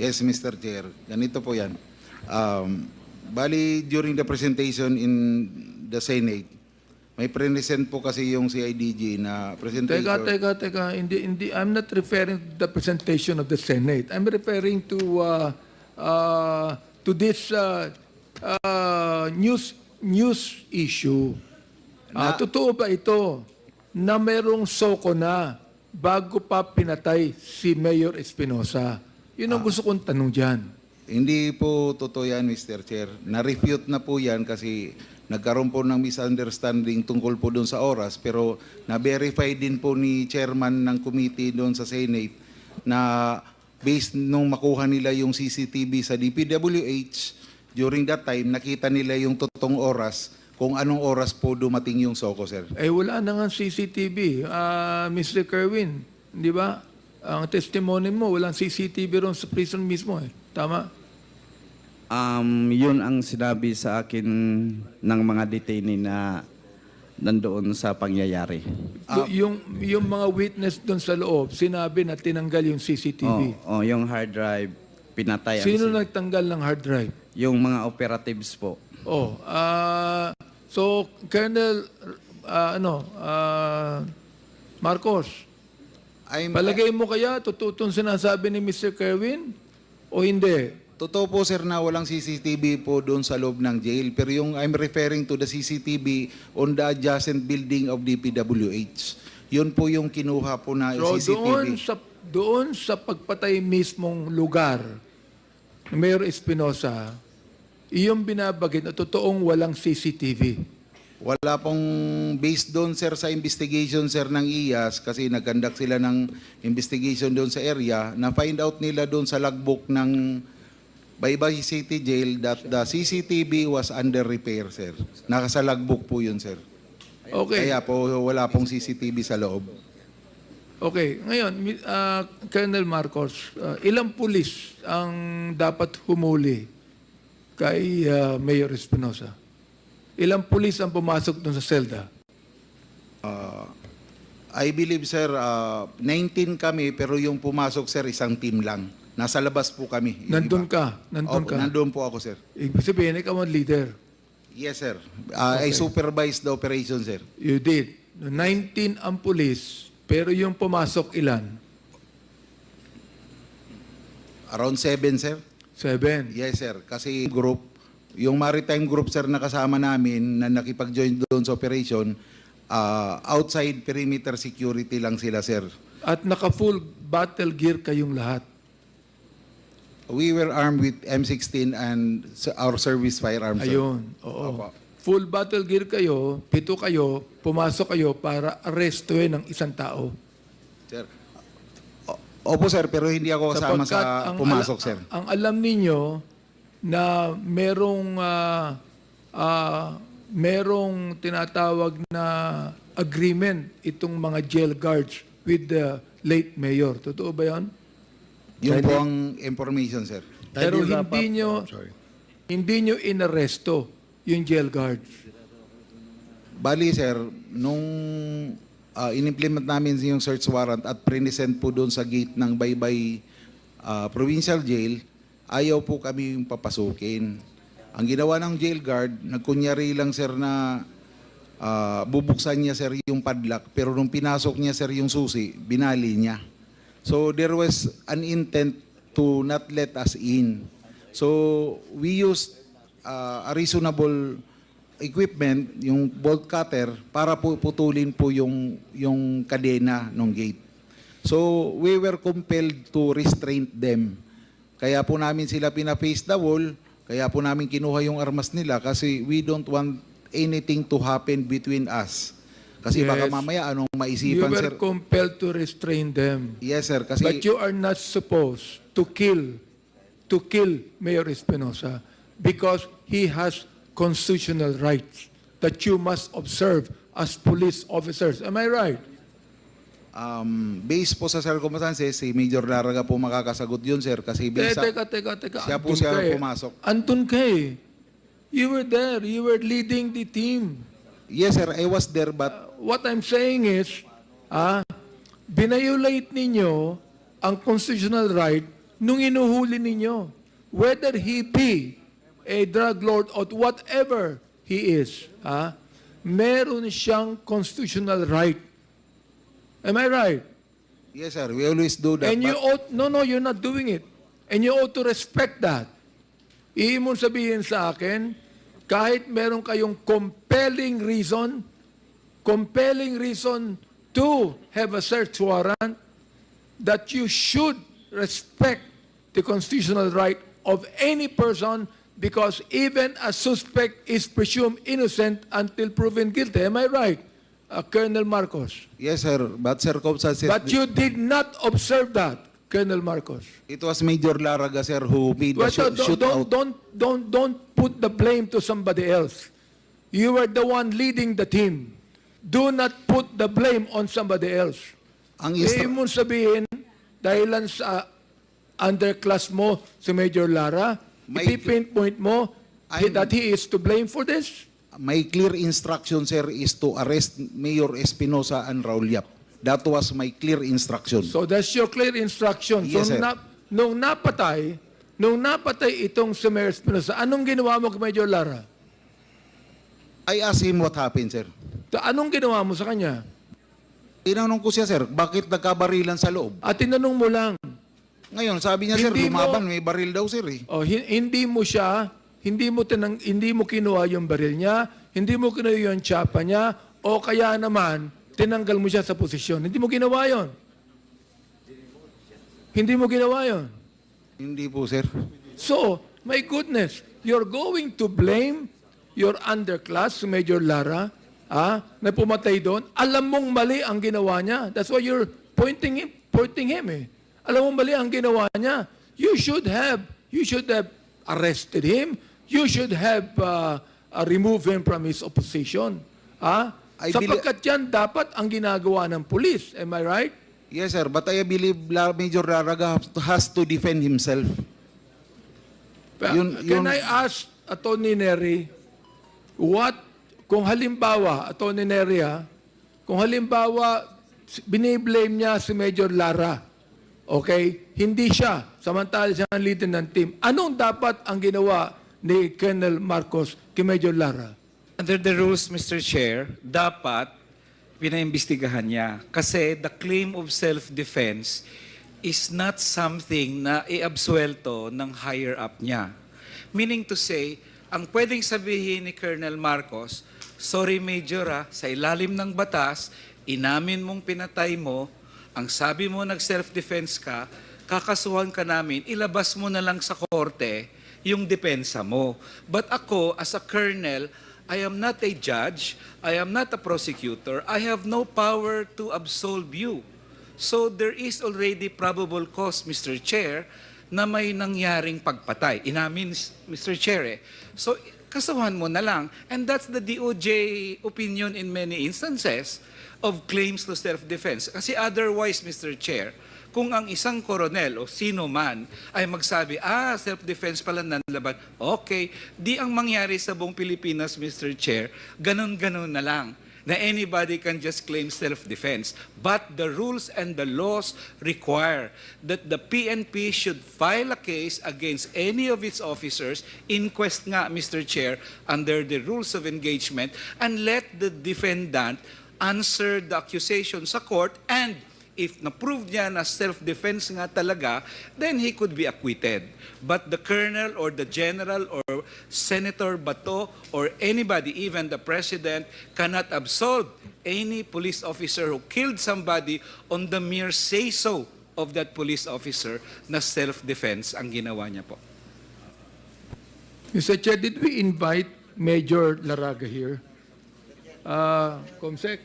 Yes, Mr. Chair. Ganito po yan. Um, bali, during the presentation in the Senate, may present po kasi yung CIDG na presentation. Teka, teka, teka. Hindi, hindi, I'm not referring to the presentation of the Senate. I'm referring to uh, uh, to this uh, uh, news news issue. Ah, Na- totoo ba ito na merong soko na bago pa pinatay si Mayor Espinosa? Yun ang gusto kong tanong dyan. Hindi po totoo yan, Mr. Chair. Na-refute na po yan kasi nagkaroon po ng misunderstanding tungkol po doon sa oras pero na-verify din po ni chairman ng committee doon sa Senate na based nung makuha nila yung CCTV sa DPWH, during that time, nakita nila yung totoong oras kung anong oras po dumating yung Soko, sir. Eh wala na nga CCTV. Ah, Mr. Kerwin, di ba? Ang testimony mo, walang CCTV ron sa prison mismo eh. Tama? Um, yun ang sinabi sa akin ng mga detainee na nandoon sa pangyayari. Do- yung, yung mga witness doon sa loob, sinabi na tinanggal yung CCTV. Oh, oh, yung hard drive, pinatay ang Sino si- nagtanggal ng hard drive? Yung mga operatives po. Oh, ah, so Colonel ah, ano, ah, Marcos, I'm, palagay mo kaya totoo itong sinasabi ni Mr. Kerwin o hindi? Totoo po sir na walang CCTV po doon sa loob ng jail. Pero yung I'm referring to the CCTV on the adjacent building of DPWH. Yun po yung kinuha po na So CCTV. doon sa doon sa pagpatay mismong lugar ni Mayor Espinosa, iyong binabagit na totoong walang CCTV. Wala pong based doon sir sa investigation sir ng IAS kasi nag-conduct sila ng investigation doon sa area na find out nila doon sa logbook ng Baybay City Jail that the CCTV was under repair sir. Nakasa logbook po yun sir. Okay. Kaya po wala pong CCTV sa loob. Okay, ngayon, ah, Colonel Marcos, ah, ilang pulis ang dapat humuli kay ah, Mayor Espinosa? Ilang pulis ang pumasok dun sa selda? Uh, I believe sir, uh, 19 kami pero yung pumasok sir isang team lang. Nasa labas po kami. Nandun iba. ka? Nandun Opo, ka? Nandun po ako sir. Ibig sabihin, ikaw ang leader. Yes sir. Uh, I supervised the operation sir. You did. 19 ang pulis, pero yung pumasok ilan? Around 7 sir. Seven. Yes sir. Kasi group, yung maritime group sir na kasama namin na nakipag-join doon sa operation, uh, outside perimeter security lang sila sir. At naka-full battle gear kayong lahat. We were armed with M16 and our service firearms sir. Ayun. Oo. Opo. Full battle gear kayo, pito kayo, pumasok kayo para arrestuin ng isang tao. Sir. Opo sir, pero hindi ako kasama sa pumasok sir. Ang alam ninyo na merong ah, ah, merong tinatawag na agreement itong mga jail guards with the late mayor. Totoo ba 'yon? Yun po ang information sir. Pero Kindly wrap hindi up. nyo Oh, sorry. hindi nyo inaresto yung jail guards. Bali sir, nung ah, in-implement namin yung search warrant at present po doon sa gate ng Baybay ah, Provincial Jail, ayaw po kami yung papasukin. Ang ginawa ng jail guard, nagkunyari lang sir na ah, bubuksan niya sir yung padlock, pero nung pinasok niya sir yung susi, binali niya. So there was an intent to not let us in. So we used uh, a reasonable equipment, yung bolt cutter, para po putulin po yung, yung kadena ng gate. So we were compelled to restrain them. Kaya po namin sila pina-face the wall, kaya po namin kinuha yung armas nila kasi we don't want anything to happen between us. Kasi baka Yes. mamaya anong You maisipan, were sir. compelled to restrain them. Yes, sir. Kasi But you are not supposed to kill to kill Mayor Espinosa because he has constitutional rights that you must observe as police officers. Am I right? Um, based po sa circumstances, si Major Laraga po makakasagot yun, sir. Kasi Te, based sa... teka, teka, teka. Siya po Andun siya ka eh. pumasok. Andun ka eh. You were there. You were leading the team. Yes, sir. I was there, but What I'm saying is, ah, binayolate ninyo ang constitutional right nung inuhuli ninyo, whether he be a drug lord or whatever he is, ha, meron siyang constitutional right. Am I right? Yes, sir. We always do that. And you ought, no, no, you're not doing it. And you ought to respect that. Iimon sabihin sa akin, kahit meron kayong compelling reason, compelling reason to have a search warrant, that you should respect the constitutional right of any person because even a suspect is presumed innocent until proven guilty. Am I right, uh, Colonel Marcos? Yes, sir. But circumstances... But you did not observe that, Colonel Marcos. It was Major Laraga, sir, who made the Well, shoot, don't, shoot don't, don't, don't, don't put the blame to somebody else. You were the one leading the team. Do not put the blame on somebody else. Ang Eh, instru- mo sabihin, dahilan sa underclass mo si Major Lara, May- ipipinpoint mo I'm- that he is to blame for this? My clear instruction, sir, is to arrest Mayor Espinosa and Raul Yap. That was my clear instruction. So that's your clear instruction. Yes, so sir. na, nung napatay, nung napatay itong si Mayor Espinosa, anong ginawa mo kay Major Lara? I asked him what happened, sir. Ta- Anong ginawa mo sa kanya? Tinanong ko siya, sir, bakit nagkabarilan sa loob? At tinanong mo lang, Ngayon, sabi niya, sir, Hindi mo- lumaban, may baril daw, sir. Eh. oh, hin- hindi mo siya, hindi mo tinang, hindi mo kinuha yung baril niya, hindi mo kinuha yung tsapa niya, o kaya naman, tinanggal mo siya sa posisyon. Hindi mo ginawa yon. Hindi mo ginawa yon. Hindi po, sir. So, my goodness, you're going to blame your underclass, Major Lara, ah, na pumatay doon. Alam mong mali ang ginawa niya. That's why you're pointing him, pointing him eh. Alam mong mali ang ginawa niya. You should have, you should have arrested him. You should have uh, uh, removed him from his opposition. Ah? I Sapagkat yan dapat ang ginagawa ng pulis. Am I right? Yes, sir, but I believe La- Major Laraga has to defend himself. Pa- Yun- Can yun- I ask Attorney Neri, what, kung halimbawa, Attorney Neri ha, kung halimbawa, s- biniblame niya si Major Lara, okay, hindi siya, samantala siya ang leader ng team, anong dapat ang ginawa ni Colonel Marcos kay Major Lara? Under the rules, Mr. Chair, dapat pinaimbestigahan niya. Kasi the claim of self-defense is not something na iabsuelto ng higher up niya. Meaning to say, ang pwedeng sabihin ni Colonel Marcos, sorry Major ah, sa ilalim ng batas, inamin mong pinatay mo, ang sabi mo nag-self-defense ka, kakasuhan ka namin, ilabas mo na lang sa korte yung depensa mo. But ako, as a colonel, I am not a judge, I am not a prosecutor, I have no power to absolve you. So there is already probable cause, Mr. Chair, na may nangyaring pagpatay. Inamin, Mr. Chair eh. So kasuhan mo na lang. And that's the DOJ opinion in many instances of claims to self-defense. Kasi otherwise, Mr. Chair, kung ang isang koronel o sino man ay magsabi, ah, self-defense pala nanlaban, okay, di ang mangyari sa buong Pilipinas, Mr. Chair, ganun-ganun na lang na anybody can just claim self-defense. But the rules and the laws require that the PNP should file a case against any of its officers, inquest nga, Mr. Chair, under the rules of engagement, and let the defendant answer the accusation sa court and if na-prove niya na self-defense nga talaga, then he could be acquitted. But the colonel or the general or Senator Bato or anybody, even the president, cannot absolve any police officer who killed somebody on the mere say-so of that police officer na self-defense ang ginawa niya po. Mr. Chair, did we invite Major Laraga here? Uh, Comsec?